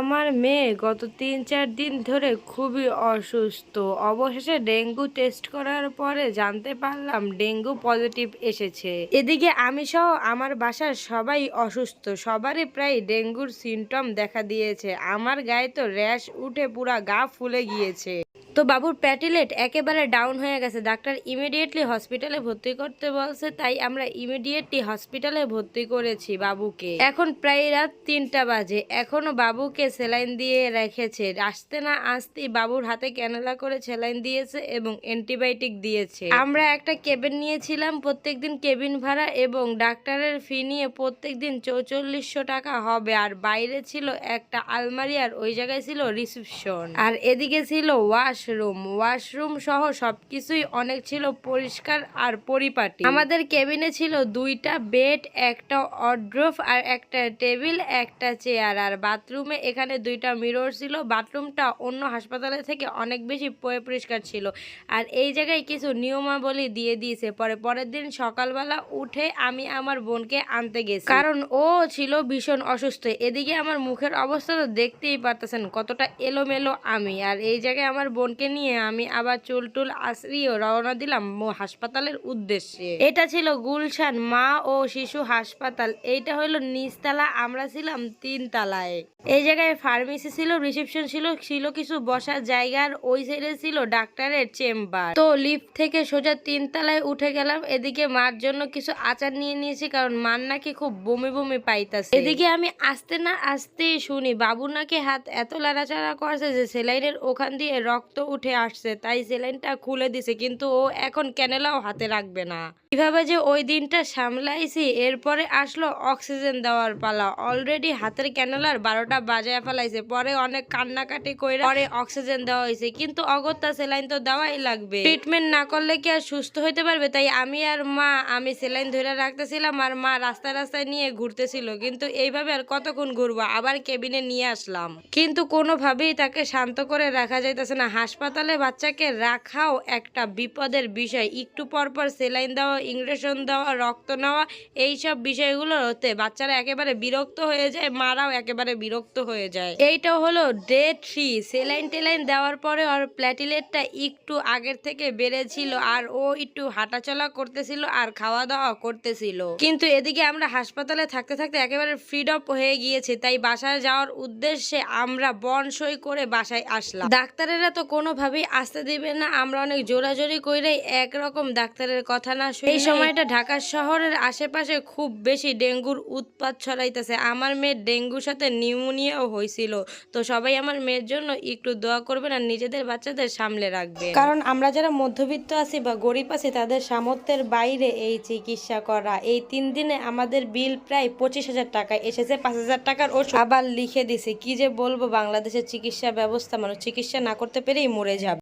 আমার মেয়ে গত তিন চার দিন ধরে খুবই অসুস্থ। অবশেষে ডেঙ্গু টেস্ট করার পরে জানতে পারলাম ডেঙ্গু পজিটিভ এসেছে। এদিকে আমি সহ আমার বাসার সবাই অসুস্থ। সবারই প্রায় ডেঙ্গুর সিমটম দেখা দিয়েছে। আমার গায়ে তো র্যাশ উঠে পুরা গা ফুলে গিয়েছে। তো বাবুর প্যাটিলেট একেবারে ডাউন হয়ে গেছে। ডাক্তার ইমিডিয়েটলি হসপিটালে ভর্তি করতে বলছে, তাই আমরা ইমিডিয়েটলি হসপিটালে ভর্তি করেছি বাবুকে। এখন প্রায় রাত তিনটা বাজে। এখনও বাবুকে সেলাইন দিয়ে রেখেছে। আসতে না আসতেই বাবুর হাতে ক্যানেলা করে সেলাইন দিয়েছে এবং অ্যান্টিবায়োটিক দিয়েছে। আমরা একটা কেবিন নিয়েছিলাম, প্রত্যেকদিন কেবিন ভাড়া এবং ডাক্তারের ফি নিয়ে প্রত্যেক দিন চৌচল্লিশশো টাকা হবে। আর বাইরে ছিল একটা আলমারি আর ওই জায়গায় ছিল রিসেপশন আর এদিকে ছিল ওয়াশরুম ওয়াশরুম সহ সবকিছুই অনেক ছিল পরিষ্কার আর পরিপাটি। আমাদের কেবিনে ছিল দুইটা বেড একটা অড্রফ আর একটা টেবিল একটা চেয়ার আর বাথরুমে এখানে দুইটা মিরর ছিল। বাথরুমটা অন্য হাসপাতালে থেকে অনেক বেশি পরিষ্কার ছিল। আর এই জায়গায় কিছু নিয়মাবলী দিয়ে দিয়েছে। পরে পরের দিন সকালবেলা উঠে আমি আমার বোনকে আনতে গেছি। কারণ ও ছিল ভীষণ অসুস্থ। এদিকে আমার মুখের অবস্থা তো দেখতেই পারতেছেন কতটা এলোমেলো আমি। আর এই জায়গায় আমার বোনকে নিয়ে আমি আবার চুল টুল আশ্রিয়ে রওনা দিলাম হাসপাতালের উদ্দেশ্যে। এটা ছিল গুলশান মা ও শিশু হাসপাতাল। এইটা হলো নিচতলা, আমরা ছিলাম তিন তালায় এই জায়গায় ফার্মেসি ছিল রিসেপশন ছিল ছিল কিছু বসার জায়গার, ওই সাইডে ছিল ডাক্তারের চেম্বার তো লিফট থেকে সোজা তিন তলায় উঠে গেলাম, এদিকে মার জন্য কিছু আচার নিয়ে নিয়েছি, কারণ মার নাকি খুব বমি বমি পাইতাছে। এদিকে আমি আসতে না আসতেই শুনি বাবু নাকি হাত এত লাড়াচাড়া করছে যে সেলাইনের ওখান দিয়ে রক্ত উঠে আসছে তাই সেলাইনটা খুলে দিছে কিন্তু ও এখন ক্যানেলাও হাতে রাখবে না। কীভাবে যে ওই দিনটা সামলাইছি, এরপরে আসলো অক্সিজেন দেওয়ার পালা। অলরেডি হাতের ক্যানেলার বারোটা বাজায় ফেলাইছে। পরে অনেক কান্নাকাটি করে পরে অক্সিজেন দেওয়া হয়েছে কিন্তু অগত্যা সেলাইন তো দেওয়াই লাগবে। ট্রিটমেন্ট না করলে কি আর সুস্থ হইতে পারবে? তাই আমি আর মা, আমি সেলাইন ধরে রাখতেছিলাম আর মা রাস্তায় রাস্তায় নিয়ে ঘুরতেছিল। কিন্তু এইভাবে আর কতক্ষণ ঘুরবো? আবার কেবিনে নিয়ে আসলাম। কিন্তু কোনোভাবেই তাকে শান্ত করে রাখা যাইতেছে না। হাসপাতালে বাচ্চাকে রাখাও একটা বিপদের বিষয়। একটু পর পর সেলাইন দেওয়া ইঞ্জেকশন দেওয়া, রক্ত নেওয়া, এইসব বিষয়গুলো হতে বাচ্চারা একেবারে বিরক্ত হয়ে যায়, মারাও একেবারে বিরক্ত হয়ে যায়। এইটা হলো ডে থ্রি। সেলাইন টেলাইন দেওয়ার পরে ওর প্ল্যাটিলেটটা একটু আগের থেকে বেড়েছিল আর ও একটু হাঁটাচলা করতেছিল আর খাওয়া দাওয়া করতেছিল। কিন্তু এদিকে আমরা হাসপাতালে থাকতে থাকতে একেবারে ফ্রিডম হয়ে গিয়েছে, তাই বাসায় যাওয়ার উদ্দেশ্যে আমরা বন সই করে বাসায় আসলাম। ডাক্তারেরা তো কোনোভাবেই আসতে দিবে না, আমরা অনেক জোরাজোরি করে একরকম ডাক্তারের কথা না শুনে এই সময়টা ঢাকা শহরের আশেপাশে খুব বেশি ডেঙ্গুর উৎপাত ছড়াইতেছে। আমার মেয়ের ডেঙ্গুর সাথে নিউমোনিয়াও হয়েছিল। তো সবাই আমার মেয়ের জন্য একটু দোয়া করবেন আর নিজেদের বাচ্চাদের সামলে রাখবে কারণ আমরা যারা মধ্যবিত্ত আছি বা গরিব আছি তাদের সামর্থ্যের বাইরে এই চিকিৎসা করা এই তিন দিনে আমাদের বিল প্রায় পঁচিশ হাজার টাকা এসেছে পাঁচ হাজার টাকার ওষুধ। আবার লিখে দিছে কি যে বলব বাংলাদেশের চিকিৎসা ব্যবস্থা মানুষ চিকিৎসা না করতে পেরেই মরে যাবে।